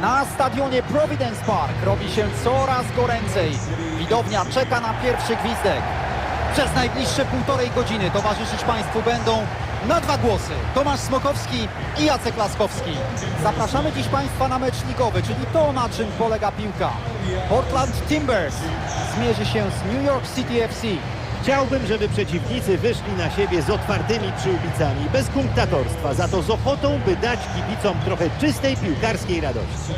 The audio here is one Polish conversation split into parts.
Na stadionie Providence Park robi się coraz goręcej. Widownia czeka na pierwszy gwizdek. Przez najbliższe półtorej godziny towarzyszyć Państwu będą na dwa głosy Tomasz Smokowski i Jacek Laskowski. Zapraszamy dziś Państwa na mecz ligowy, czyli to na czym polega piłka. Portland Timbers zmierzy się z New York City FC. Chciałbym, żeby przeciwnicy wyszli na siebie z otwartymi przyłbicami, bez kunktatorstwa, za to z ochotą, by dać kibicom trochę czystej piłkarskiej radości.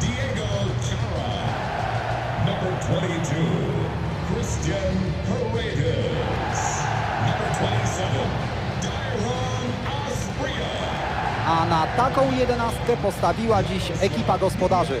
Diego Chara. Number 22, Christian Paredes. Number 27, Dairon Asprilla. A na taką jedenastkę postawiła dziś ekipa gospodarzy.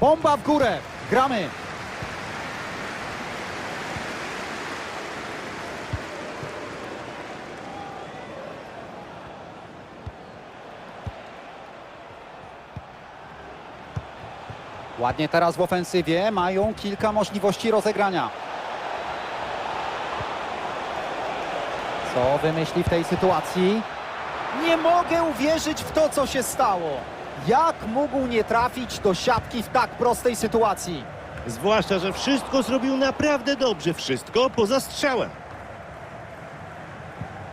Bomba w górę. Gramy. Ładnie teraz w ofensywie. Mają kilka możliwości rozegrania. Co wymyśli w tej sytuacji? Nie mogę uwierzyć w to, co się stało. Jak mógł nie trafić do siatki w tak prostej sytuacji? Zwłaszcza, że wszystko zrobił naprawdę dobrze, wszystko poza strzałem.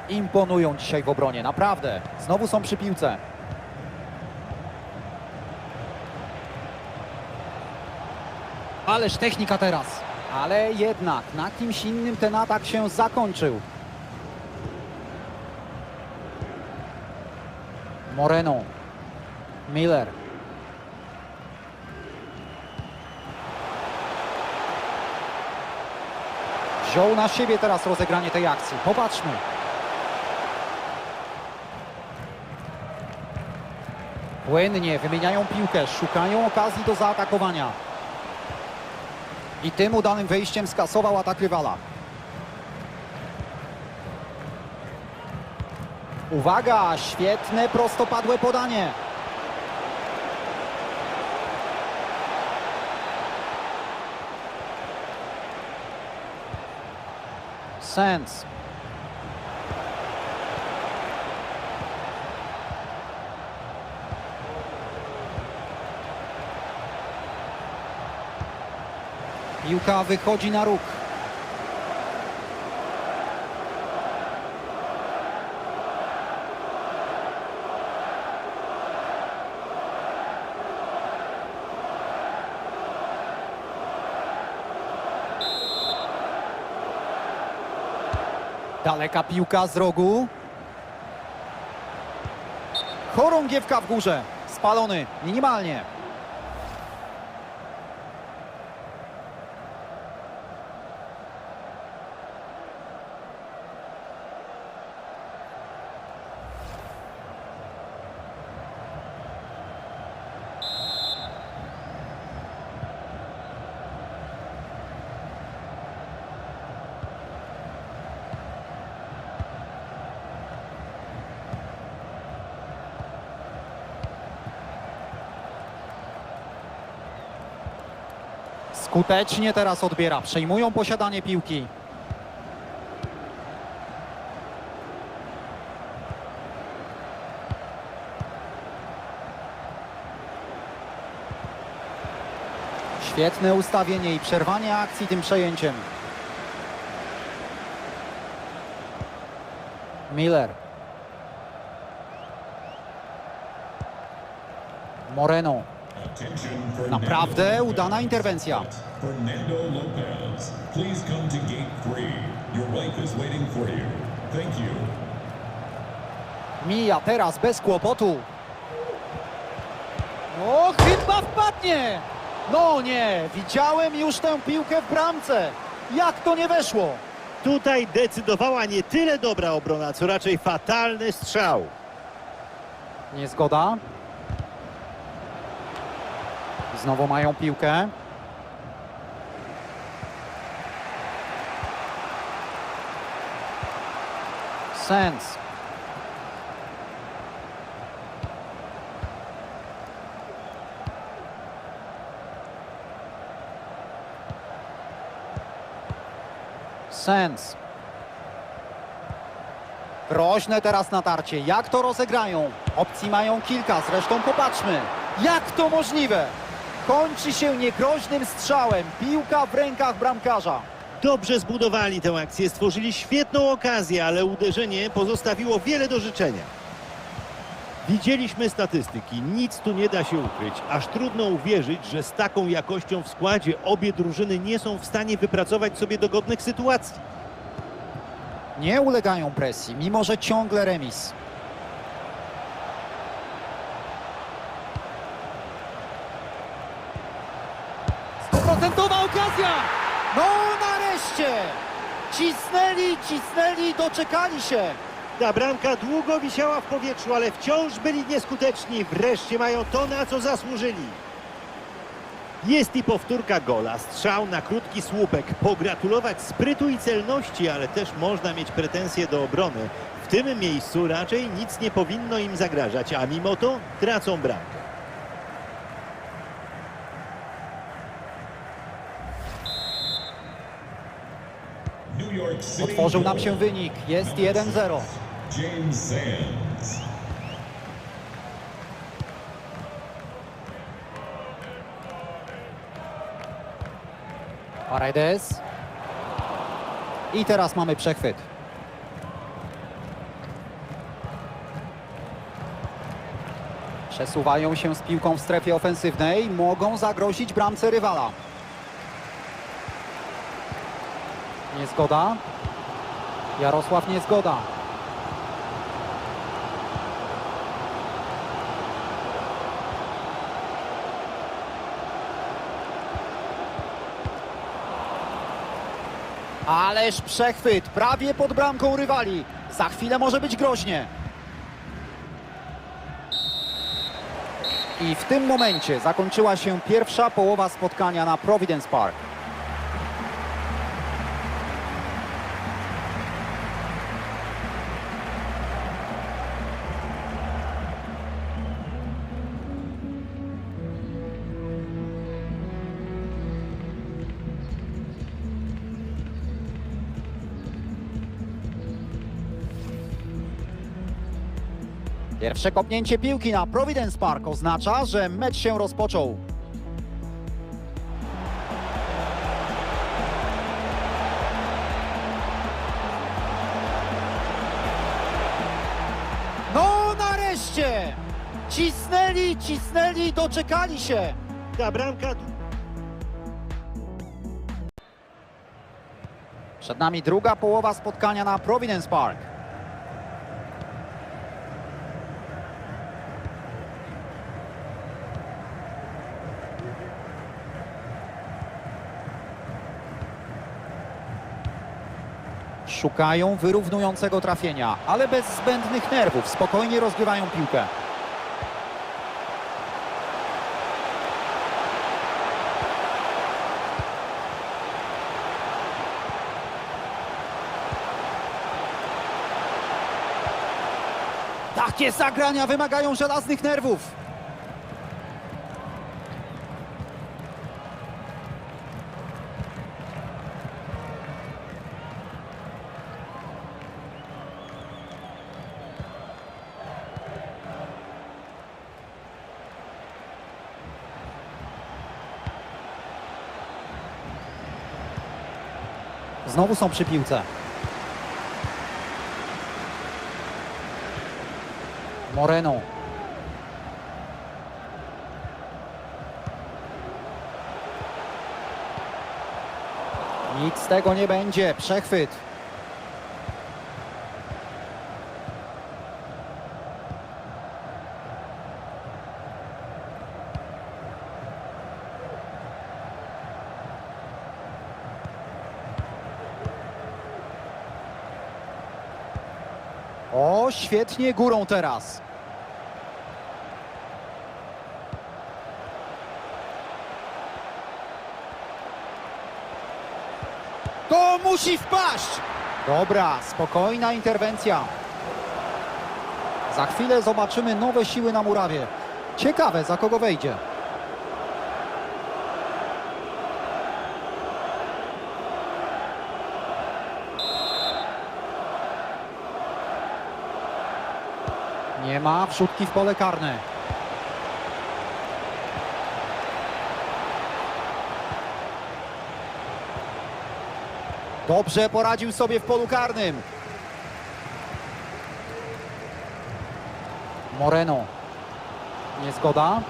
Imponują dzisiaj w obronie, naprawdę. Znowu są przy piłce. Ależ technika teraz. Ale jednak na kimś innym ten atak się zakończył. Moreno. Miller. Wziął na siebie teraz rozegranie tej akcji. Popatrzmy. Płynnie wymieniają piłkę, szukają okazji do zaatakowania. I tym udanym wejściem skasował atak rywala. Uwaga, świetne prostopadłe podanie. Sens. Piłka wychodzi na róg. Daleka piłka z rogu. Chorągiewka w górze. Spalony minimalnie. Skutecznie teraz odbiera. Przejmują posiadanie piłki. Świetne ustawienie i przerwanie akcji tym przejęciem. Miller. Moreno. Naprawdę udana interwencja. Fernando Lopez. Please come to gate three. Your wife is waiting for you. Thank you. Mija teraz bez kłopotu. O, chyba wpadnie! No nie, widziałem już tę piłkę w bramce. Jak to nie weszło? Tutaj decydowała nie tyle dobra obrona, co raczej fatalny strzał. Niezgoda. Znowu mają piłkę. Sens. Sens. Groźne teraz natarcie. Jak to rozegrają? Opcji mają kilka, zresztą popatrzmy. Jak to możliwe? Kończy się niegroźnym strzałem. Piłka w rękach bramkarza. Dobrze zbudowali tę akcję, stworzyli świetną okazję, ale uderzenie pozostawiło wiele do życzenia. Widzieliśmy statystyki, nic tu nie da się ukryć. Aż trudno uwierzyć, że z taką jakością w składzie obie drużyny nie są w stanie wypracować sobie dogodnych sytuacji. Nie ulegają presji, mimo że ciągle remis. Stuprocentowa okazja! No nareszcie! Cisnęli, cisnęli, doczekali się. Ta bramka długo wisiała w powietrzu, ale wciąż byli nieskuteczni. Wreszcie mają to, na co zasłużyli. Jest i powtórka gola. Strzał na krótki słupek. Pogratulować sprytu i celności, ale też można mieć pretensje do obrony. W tym miejscu raczej nic nie powinno im zagrażać, a mimo to tracą bramkę. New York City. Otworzył nam się wynik. Jest 1-0. James Sands. Paredes. I teraz mamy przechwyt. Przesuwają się z piłką w strefie ofensywnej. Mogą zagrozić bramce rywala. Niezgoda. Jarosław Niezgoda. Ależ przechwyt, prawie pod bramką rywali. Za chwilę może być groźnie. I w tym momencie zakończyła się pierwsza połowa spotkania na Providence Park. Pierwsze kopnięcie piłki na Providence Park oznacza, że mecz się rozpoczął. No nareszcie! Cisnęli, cisnęli, doczekali się. Ta bramka Przed nami druga połowa spotkania na Providence Park. Szukają wyrównującego trafienia, ale bez zbędnych nerwów. Spokojnie rozgrywają piłkę. Takie zagrania wymagają żelaznych nerwów. Znowu są przy piłce. Moreno. Nic z tego nie będzie. Przechwyt. O, świetnie górą teraz. To musi wpaść! Dobra, spokojna interwencja. Za chwilę zobaczymy nowe siły na murawie. Ciekawe, za kogo wejdzie. Nie ma wrzutki w pole karne. Dobrze poradził sobie w polu karnym. Moreno. Niezgoda.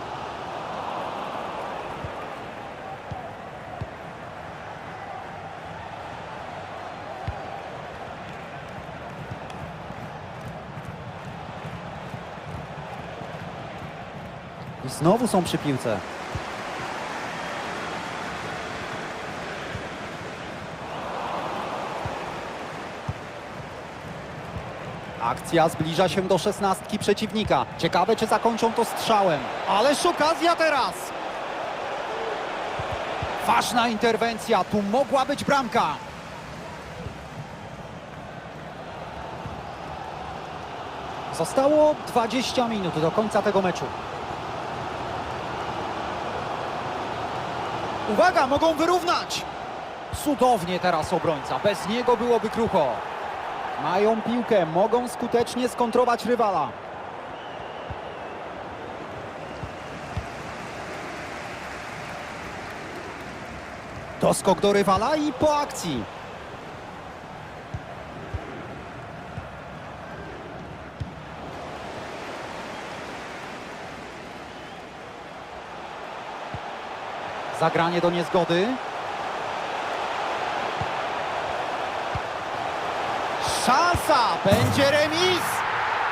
I znowu są przy piłce. Akcja zbliża się do szesnastki przeciwnika. Ciekawe, czy zakończą to strzałem. Ależ okazja teraz! Ważna interwencja, tu mogła być bramka. Zostało 20 minut do końca tego meczu. Uwaga, mogą wyrównać! Cudownie teraz obrońca, bez niego byłoby krucho. Mają piłkę, mogą skutecznie skontrować rywala. Doskok do rywala i po akcji. Zagranie do niezgody. Szansa! Będzie remis!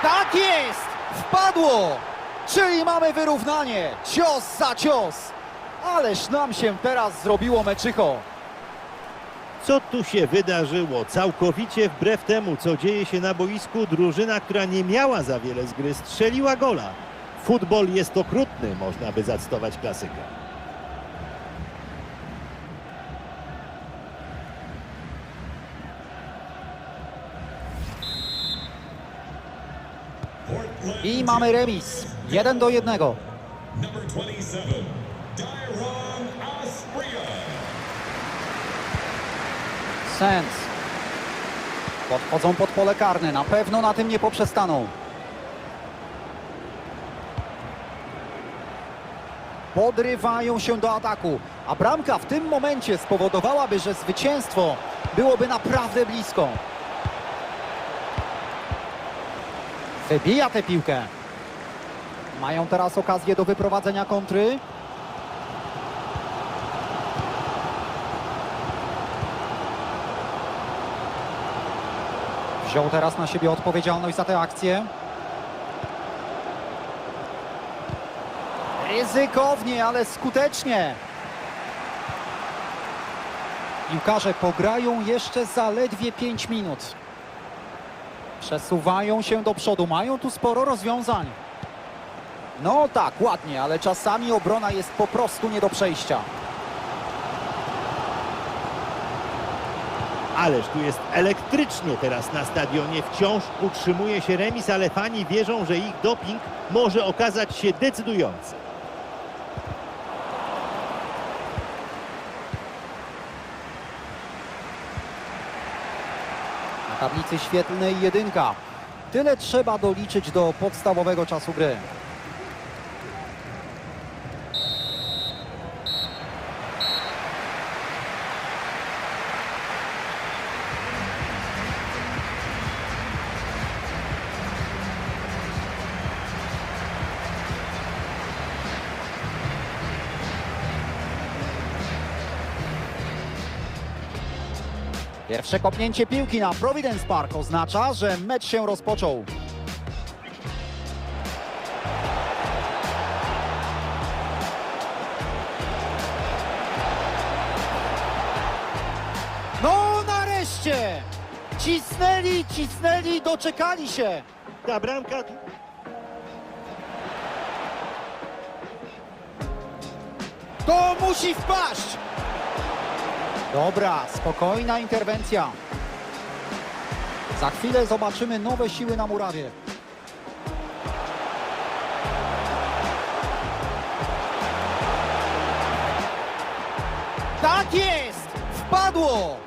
Tak jest! Wpadło! Czyli mamy wyrównanie. Cios za cios. Ależ nam się teraz zrobiło meczycho. Co tu się wydarzyło? Całkowicie wbrew temu, co dzieje się na boisku, drużyna, która nie miała za wiele z gry, strzeliła gola. Futbol jest okrutny, można by zacytować klasyka. I mamy remis. Jeden do jednego. number 27, Dairon Asprilla. Sens. Podchodzą pod pole karne. Na pewno na tym nie poprzestaną. Podrywają się do ataku. A bramka w tym momencie spowodowałaby, że zwycięstwo byłoby naprawdę blisko. Wybija tę piłkę. Mają teraz okazję do wyprowadzenia kontry. Wziął teraz na siebie odpowiedzialność za tę akcję. Ryzykownie, ale skutecznie. Piłkarze pograją jeszcze zaledwie 5 minut. Przesuwają się do przodu, mają tu sporo rozwiązań. No tak, ładnie, ale czasami obrona jest po prostu nie do przejścia. Ależ tu jest elektrycznie teraz na stadionie. Wciąż utrzymuje się remis, ale fani wierzą, że ich doping może okazać się decydujący. Tablicy świetlnej jedynka. Tyle trzeba doliczyć do podstawowego czasu gry. Pierwsze kopnięcie piłki na Providence Park oznacza, że mecz się rozpoczął. No nareszcie! Cisnęli, cisnęli, doczekali się. Ta bramka To musi wpaść! Dobra, spokojna interwencja. Za chwilę zobaczymy nowe siły na murawie. Tak jest! Wpadło!